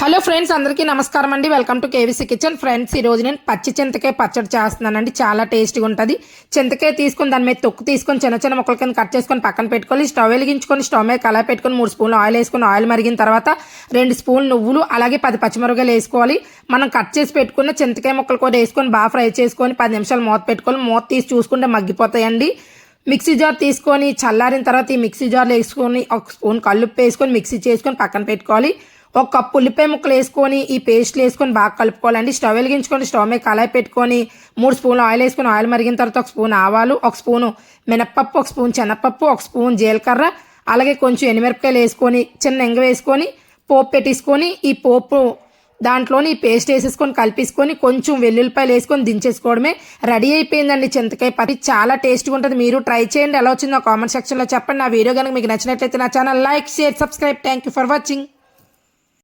Hello friends అందరికీ నమస్కారం అండి. Welcome to KVC kitchen. Friends ఈ రోజు నేను పచ్చి చింతకాయ పచ్చడి చేస్తున్నానండి. చాలా టేస్ట్గా ఉంటుంది. చింతకాయ తీసుకొని దాని మీద తొక్కు తీసుకొని చిన్న చిన్న ముక్కల కింద కట్ చేసుకొని పక్కన పెట్టుకోవాలి స్టవ్ వెలిగించుకొని స్టవ్ మీద కళాయి పెట్టుకొని మూడు స్పూన్లు ఆయిల్ వేసుకొని ఆయిల్ మరిగిన తర్వాత రెండు స్పూన్లు నువ్వులు అలాగే పది పచ్చిమిరపకాయలు వేసుకోవాలి. మనం కట్ చేసి పెట్టుకున్న చింతకాయ ముక్కలు కూడా వేసుకొని బాగా ఫ్రై చేసుకొని పది నిమిషాలు మూత పెట్టుకోవాలి మూత తీసి చూసుకుంటే మగ్గిపోతాయండి. మిక్సీ జార్ తీసుకొని చల్లారిన తర్వాత ఈ మిక్సీ జార్లో వేసుకొని ఒక స్పూన్ కల్లుప్పు వేసుకొని మిక్సీ చేసుకొని పక్కన పెట్టుకోవాలి. ఒక కప్పు ఉల్లిపాయ ముక్కలు వేసుకొని ఈ పేస్ట్లు వేసుకొని బాగా కలుపుకోవాలండి. స్టవ్ వెలిగించుకొని స్టవ్ మీద కళాయి పెట్టుకొని మూడు స్పూన్లు ఆయిల్ వేసుకొని ఆయిల్ మరిగిన తర్వాత ఒక స్పూన్ ఆవాలు ఒక స్పూను మినప్పప్పు ఒక స్పూన్ శనగపప్పు ఒక స్పూన్ జీలకర్ర అలాగే కొంచెం ఎనిమిరపకాయలు వేసుకొని చిన్న ఎంగ వేసుకొని పోపు పెట్టేసుకొని ఈ పోపు దాంట్లోని పేస్ట్ వేసేసుకొని కలిపేసుకొని కొంచెం వెల్లుల్లిపాయలు వేసుకొని దించేసుకోవడమే రెడీ అయిపోయిందండి చింతకాయ పచ్చి చాలా టేస్ట్గా ఉంటుంది. మీరు ట్రై చేయండి. ఎలా వచ్చిందో కామెంట్ సెక్షన్లో చెప్పండి. నా వీడియో కనుక మీకు నచ్చినట్లయితే నా channel like share subscribe. Thank you for watching.